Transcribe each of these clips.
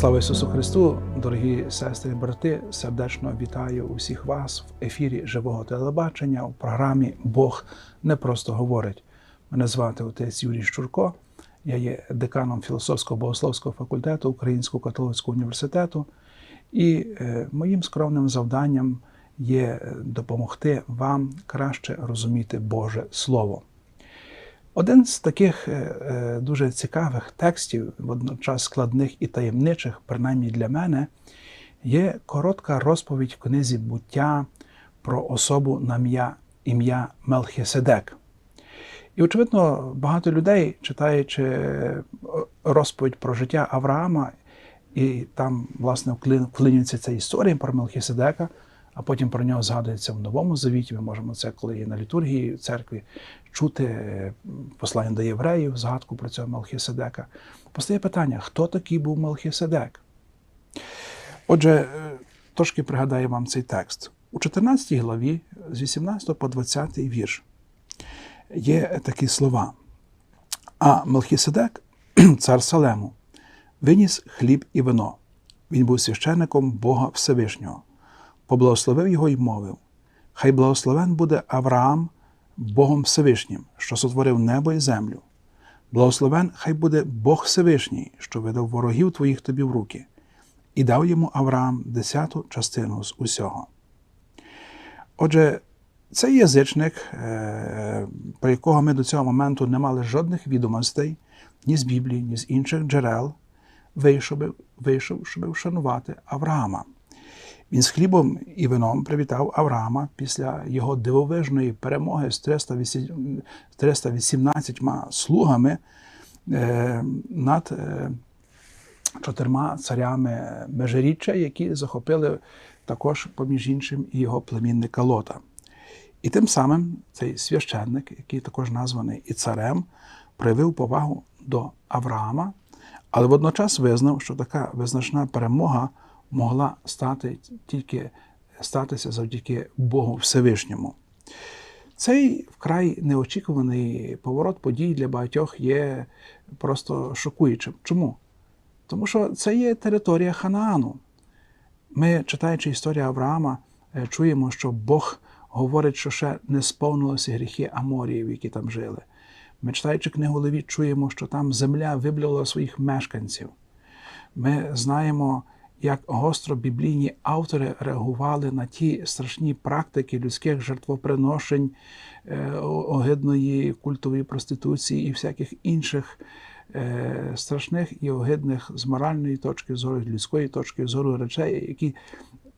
Слава Ісусу Христу, дорогі сестри брати! Сердечно вітаю усіх вас в ефірі живого телебачення у програмі Бог не просто говорить. Мене звати отець Юрій Щурко. Я є деканом філософського богословського факультету Українського католицького університету, і е, моїм скромним завданням є допомогти вам краще розуміти Боже Слово. Один з таких е, е, дуже цікавих текстів, водночас складних і таємничих, принаймні для мене, є коротка розповідь в книзі буття про особу на ім'я Мелхіседек. І, очевидно, багато людей, читаючи е, розповідь про життя Авраама, і там, власне, вклинюється ця історія про Мелхіседека, а потім про нього згадується в Новому Завіті. Ми можемо це, коли є на літургії в церкві, чути е, послання до євреїв, згадку про цього Мелхіседека. Постає питання, хто такий був Мелхіседек? Отже, е, трошки пригадаю вам цей текст. У 14 главі з 18 по 20 вірш є такі слова. А Мелхіседек, цар Салему, виніс хліб і вино. Він був священником Бога Всевишнього, поблагословив його і мовив: Хай благословен буде Авраам Богом Всевишнім, що сотворив небо і землю. Благословен хай буде Бог Всевишній, що видав ворогів твоїх тобі в руки, і дав йому Авраам десяту частину з усього. Отже, цей язичник, е, про якого ми до цього моменту не мали жодних відомостей, ні з Біблії, ні з інших джерел, вийшов, вийшов щоб вшанувати Авраама. Він з хлібом і вином привітав Авраама після його дивовижної перемоги з 318 слугами е, над е, чотирма царями Межиріччя, які захопили також, поміж іншим, і його племінника Лота. І тим самим цей священник, який також названий і царем, проявив повагу до Авраама, але водночас визнав, що така визначна перемога могла стати тільки статися завдяки Богу Всевишньому. Цей вкрай неочікуваний поворот подій для багатьох є просто шокуючим. Чому? Тому що це є територія Ханаану. Ми, читаючи історію Авраама, е, чуємо, що Бог говорить, що ще не сповнилися гріхи Аморіїв, які там жили. Ми, читаючи книгу Левіт, чуємо, що там земля виблювала своїх мешканців. Ми знаємо, як гостро біблійні автори реагували на ті страшні практики людських жертвоприношень, е, огидної культової проституції і всяких інших е, страшних і огидних з моральної точки зору, з людської точки зору речей, які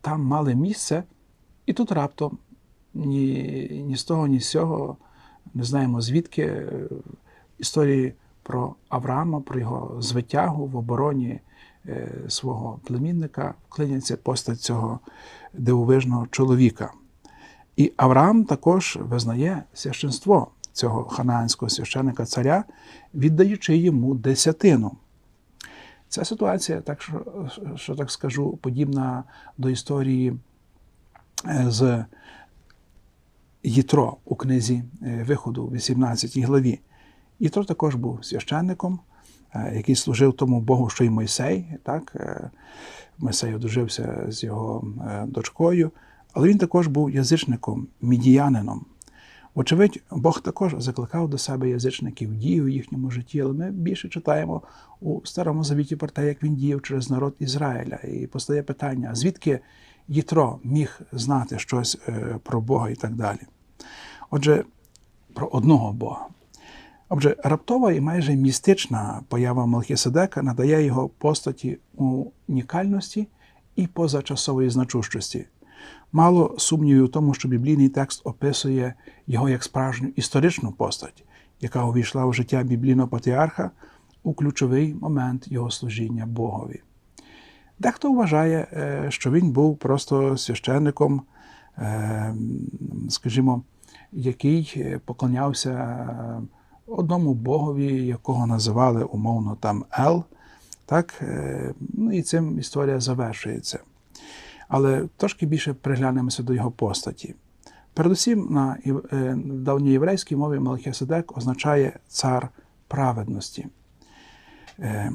там мали місце, і тут раптом ні, ні з того, ні з цього не знаємо звідки е, історії про Авраама, про його звитягу в обороні. Е, свого племінника вклиняться постать цього дивовижного чоловіка. І Авраам також визнає священство цього ханаанського священника царя, віддаючи йому десятину. Ця ситуація, так що, що так скажу, подібна до історії е, з Єтро у книзі е, виходу, в 18 главі. Єтро також був священником, який служив тому Богу, що й Мойсей. Так? Е, Мойсей одружився з його е, дочкою, але він також був язичником, мідіянином. Вочевидь, Бог також закликав до себе язичників, дію в їхньому житті, але ми більше читаємо у Старому Завіті про те, як він діяв через народ Ізраїля. І постає питання, звідки Єтро міг знати щось про Бога і так далі. Отже, про одного Бога. Отже, раптова і майже містична поява Мелхіседека надає його постаті унікальності і позачасової значущості. Мало сумнівів у тому, що біблійний текст описує його як справжню історичну постать, яка увійшла в життя біблійного патріарха у ключовий момент його служіння Богові. Дехто вважає, е, що він був просто священником, е, скажімо, який поклонявся одному богові, якого називали умовно там Ел. Так? Е, ну І цим історія завершується. Але трошки більше приглянемося до його постаті. Передусім, на е, давньоєврейській мові Мелхіседек означає цар праведності. Е,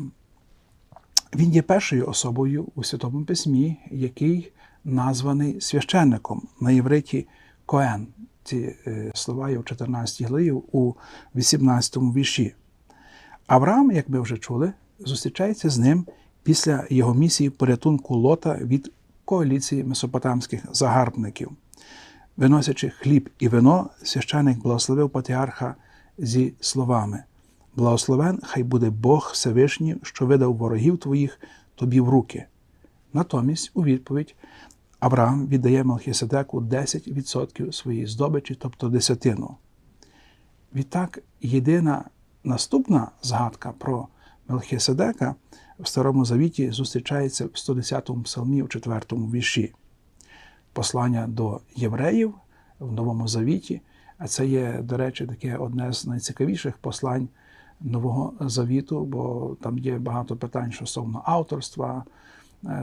Він є першою особою у Святому Письмі, який названий священником на євриті Коен. Ці е, слова є в 14 главі у 18 вірші. Авраам, як ми вже чули, зустрічається з ним після його місії порятунку лота від коаліції месопотамських загарбників. Виносячи хліб і вино, священик благословив патріарха зі словами: Благословен хай буде Бог Всевишній, що видав ворогів твоїх тобі в руки. Натомість, у відповідь, Авраам віддає Мелхіседеку 10% своєї здобичі, тобто десятину. Відтак, єдина наступна згадка про Мелхіседека в Старому Завіті зустрічається в 110-му псалмі у 4-му вірші. Послання до євреїв в Новому Завіті, а це є, до речі, таке одне з найцікавіших послань Нового Завіту, бо там є багато питань стосовно авторства,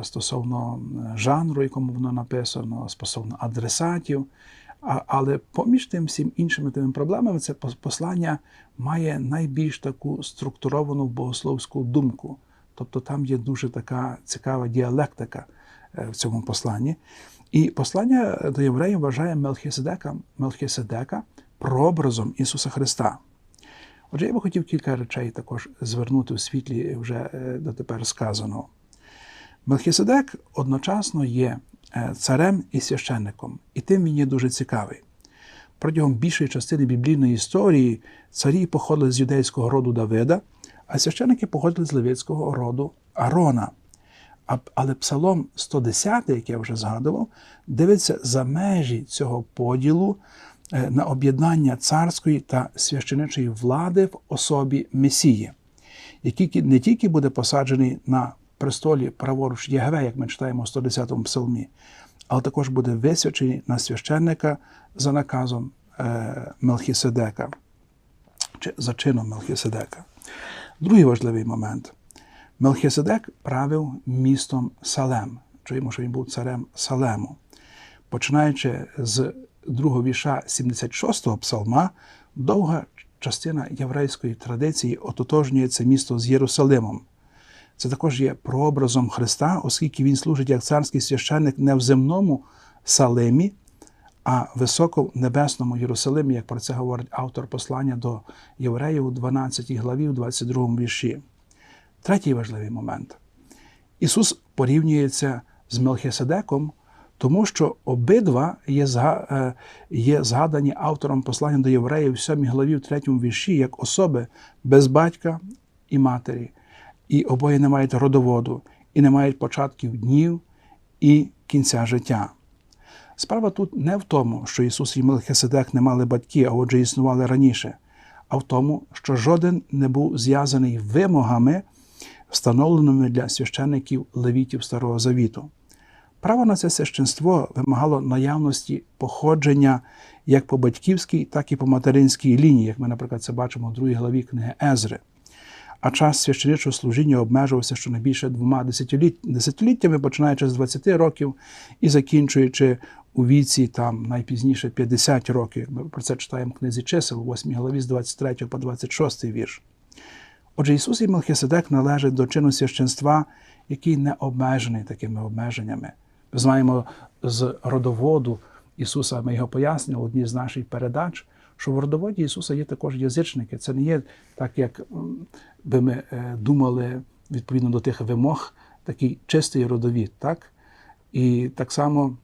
стосовно е, жанру, якому воно написано, стосовно адресатів. Але поміж тим всім іншими тими проблемами, це послання має найбільш таку структуровану богословську думку. Тобто там є дуже така цікава діалектика е, в цьому посланні. І послання до євреїв вважає Мелхіседека, Мелхіседека прообразом Ісуса Христа. Отже, я би хотів кілька речей також звернути у світлі вже е, дотепер сказаного. Мелхіседек одночасно є е, царем і священником, і тим він є дуже цікавий. Протягом більшої частини біблійної історії царі походили з юдейського роду Давида, а священники походили з левицького роду Арона. Але Псалом 110, який я вже згадував, дивиться за межі цього поділу е, на об'єднання царської та священичої влади в особі Месії, який не тільки буде посаджений на престолі праворуч Єгве, як ми читаємо у 110-му псалмі, але також буде висвячений на священника за наказом е, Мелхіседека чи за чином Мелхіседека. Другий важливий момент. Мелхіседек правив містом Салем. Чуємо, що він був царем Салему. Починаючи з другого віша 76-го псалма, довга частина єврейської традиції ототожнює це місто з Єрусалимом. Це також є прообразом Христа, оскільки він служить як царський священник не в земному Салемі, а високо небесному Єрусалимі, як про це говорить автор послання до євреїв у 12 главі, у 22 вірші. Третій важливий момент. Ісус порівнюється з Мелхиседеком, тому що обидва є, е, згадані автором послання до євреїв в 7 главі, в 3 вірші, як особи без батька і матері, і обоє не мають родоводу, і не мають початків днів і кінця життя. Справа тут не в тому, що Ісус і Мелхиседек не мали батьків, а отже існували раніше, а в тому, що жоден не був зв'язаний вимогами, встановленими для священиків левітів Старого Завіту. Право на це священство вимагало наявності походження як по батьківській, так і по материнській лінії, як ми, наприклад, це бачимо в другій главі книги Езри. А час священичого служіння обмежувався щонайбільше двома десятиліттями, починаючи з 20 років і закінчуючи у віці там найпізніше 50 років. Ми про це читаємо в книзі чисел, 8 главі з 23 по 26 вірш. Отже, Ісус і Мелхиседек належать до чину священства, який не обмежений такими обмеженнями. Ми знаємо з родоводу Ісуса, ми його пояснювали в одній з наших передач, що в родоводі Ісуса є також язичники. Це не є так, як би ми е, думали відповідно до тих вимог, такий чистий родовід. Так? І так само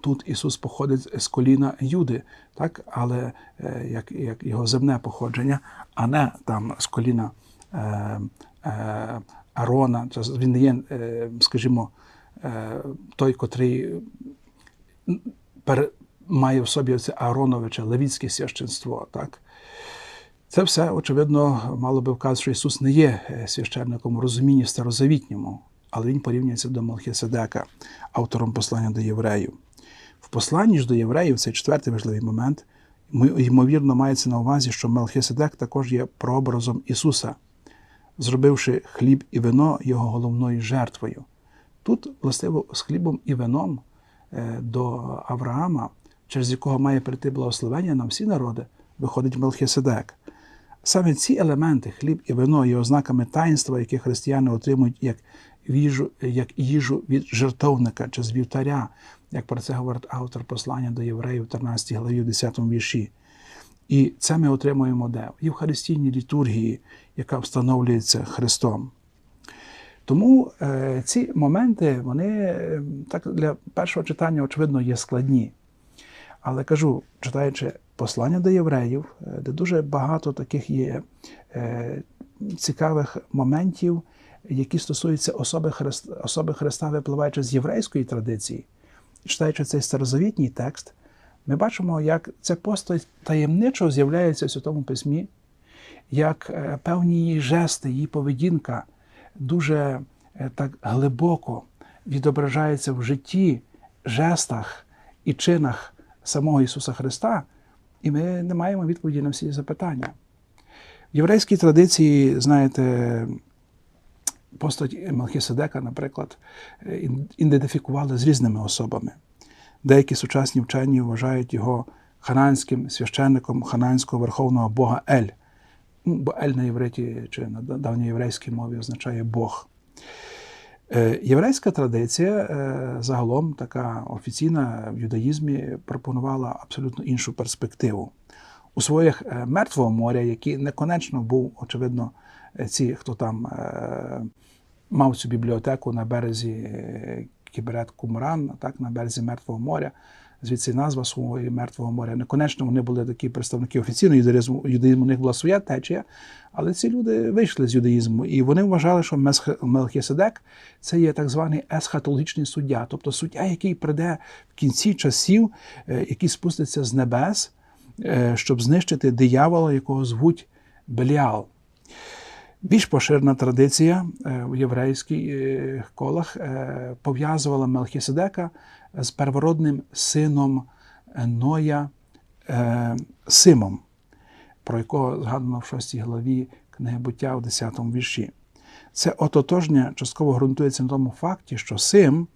тут Ісус походить з коліна Юди, так? але е, як, як його земне походження, а не там з коліна е, е, Арона. Він не є, е, скажімо, той, котрий має в собі це Ароновиче, левіцьке священство. Так? Це все, очевидно, мало би вказати, що Ісус не є е, священником у розумінні старозавітньому, але Він порівнюється до Мелхиседека, автором послання до євреїв. В посланні ж до євреїв цей четвертий важливий момент, ймовірно, мається на увазі, що Мелхиседек також є прообразом Ісуса, зробивши хліб і вино його головною жертвою. Тут, властиво, з хлібом і вином е, до Авраама, через якого має прийти благословення на всі народи, виходить Мелхиседек. Саме ці елементи, хліб і вино, є ознаками таїнства, яке християни отримують як їжу, як їжу від жертовника чи з вівтаря, як про це говорить автор послання до євреїв 13 главі в 10 вірші. І це ми отримуємо де? В Євхаристійній літургії, яка встановлюється Христом. Тому е, ці моменти, вони е, так для першого читання, очевидно, є складні. Але кажу, читаючи послання до євреїв, е, де дуже багато таких є е, цікавих моментів, які стосуються особи Христа, особи Христа, випливаючи з єврейської традиції, читаючи цей старозавітній текст, ми бачимо, як ця постать таємничо з'являється в Святому Письмі, як е, певні її жести, її поведінка дуже так глибоко відображається в житті, жестах і чинах самого Ісуса Христа, і ми не маємо відповіді на всі запитання. В єврейській традиції, знаєте, постать Мелхіседека, наприклад, е, ідентифікували з різними особами. Деякі сучасні вчені вважають його хананським священником хананського верховного Бога Ель. Бо Ель на євриті чи на давньоєврейській мові означає Бог. Е, єврейська традиція е, загалом така офіційна в юдаїзмі пропонувала абсолютно іншу перспективу. У своїх е, мертвого моря, який неконечно був, очевидно, ці, хто там мав цю бібліотеку на березі Кіберет Кумран, так, на березі Мертвого моря, звідси назва свого Мертвого моря. Неконечно вони були такі представники офіційного юдаїзму, юдаїзму, у них була своя течія, але ці люди вийшли з юдаїзму, і вони вважали, що Мелхіседек це є так званий есхатологічний суддя, тобто суддя, який прийде в кінці часів, е, який спуститься з небес, е, щоб знищити диявола, якого звуть Беліал. Більш поширена традиція е, в єврейських колах пов'язувала Мелхіседека з первородним сином Ноя Симом про якого згадано в 6 главі книги буття в 10 вірші. Це ототожнє частково ґрунтується на тому факті, що Сим,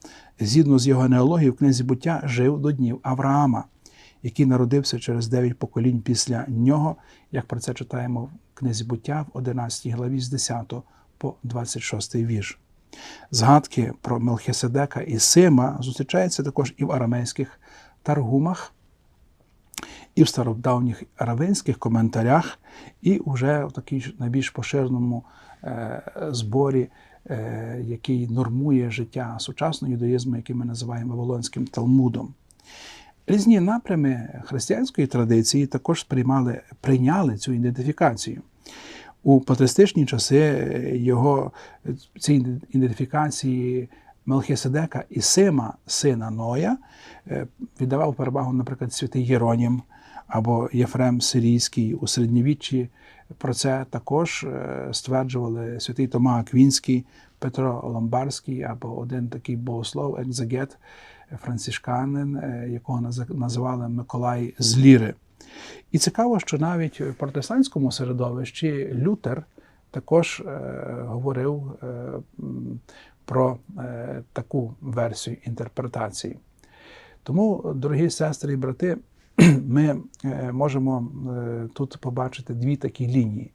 згідно з його неологією в книзі буття, жив до днів Авраама, який народився через 9 поколінь після нього, як про це читаємо в книзі буття в 11 главі з 10 по 26 вірш. Згадки про Мелхиседека і Сима зустрічаються також і в арамейських таргумах, і в стародавніх равинських коментарях, і вже в такій найбільш поширеному е, зборі, е, який нормує життя сучасного юдаїзму, який ми називаємо Вавилонським Талмудом. Різні напрями християнської традиції також сприймали, прийняли цю ідентифікацію. У патристичні часи його ці ідентифікації Мелхиседека і Сима, сина Ноя, е, віддавав перевагу, наприклад, святий Єронім, або Єфрем Сирійський у середньовіччі. Про це також е, стверджували святий Тома Аквінський, Петро Ломбарський або один такий богослов, екзегет, францишканин, е, якого називали Миколай з Ліри. І цікаво, що навіть в протестантському середовищі Лютер також е, говорив про таку версію інтерпретації. Тому, дорогі сестри і брати, ми е, можемо е, тут побачити дві такі лінії.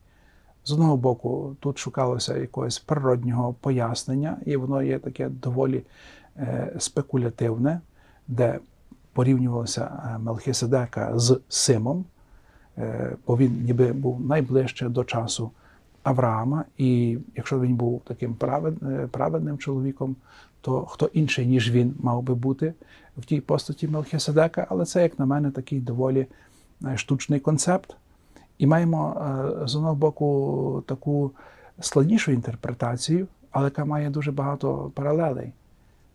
З одного боку, тут шукалося якогось природнього пояснення, і воно є таке доволі е, спекулятивне, де порівнювалося Мелхиседека з Симом, бо він ніби був найближче до часу Авраама, і якщо він був таким праведним чоловіком, то хто інший, ніж він, мав би бути в тій постаті Мелхиседека, але це, як на мене, такий доволі е, штучний концепт. І маємо е, з одного боку таку складнішу інтерпретацію, але яка має дуже багато паралелей.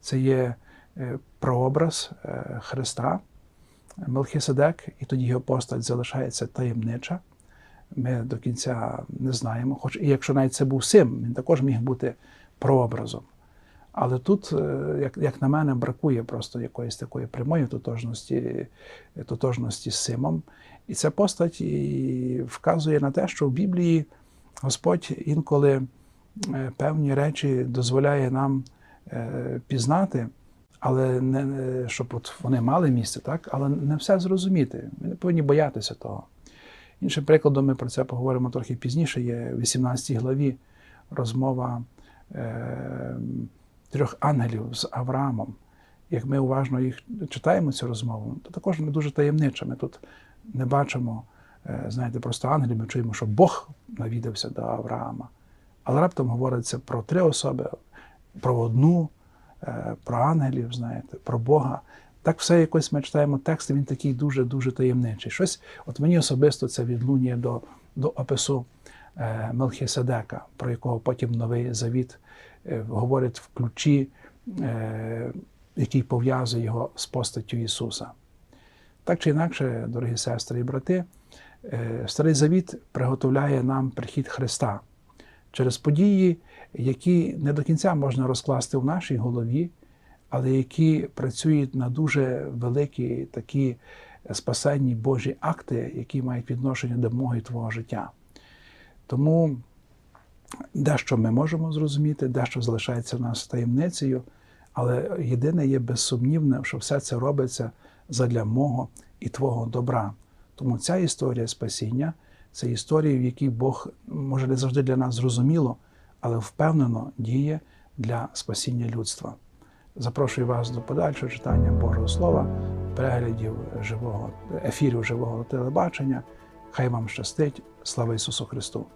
Це є е, прообраз Христа, Мелхиседек, і тоді його постать залишається таємнича. Ми до кінця не знаємо. Хоч і якщо навіть це був Сим, він також міг бути прообразом. Але тут, е, як як на мене, бракує просто якоїсь такої прямої тотожності тотожності з Симом. І ця постать вказує на те, що в Біблії Господь інколи е, певні речі дозволяє нам е, пізнати, але не щоб от вони мали місце, так? але не все зрозуміти. Ми не повинні боятися того. Іншим прикладом, ми про це поговоримо трохи пізніше, є в 18 главі розмова е, трьох ангелів з Авраамом. Як ми уважно їх читаємо цю розмову, то також не дуже таємнича. Ми тут не бачимо, е, знаєте, просто ангелів, ми чуємо, що Бог навідався до Авраама. Але раптом говориться про три особи: про одну, е, про ангелів, знаєте, про Бога. Так все якось ми читаємо текст, він такий дуже-дуже таємничий. Щось, от мені особисто це відлунює до, до опису е, Мелхіседека, про якого потім Новий Завіт е, говорить в ключі, який пов'язує його з постаттю Ісуса. Так чи інакше, дорогі сестри і брати, Старий Завіт приготовляє нам прихід Христа через події, які не до кінця можна розкласти в нашій голові, але які працюють на дуже великі такі спасенні Божі акти, які мають відношення до мого твого життя. Тому дещо ми можемо зрозуміти, дещо залишається в нас таємницею, але єдине є безсумнівне, що все це робиться задля мого і твого добра. Тому ця історія спасіння це історії, в якій Бог може не завжди для нас зрозуміло, але впевнено діє для спасіння людства. Запрошую вас до подальшого читання Божого Слова, переглядів живого ефірів живого телебачення. Хай вам щастить. Слава Ісусу Христу!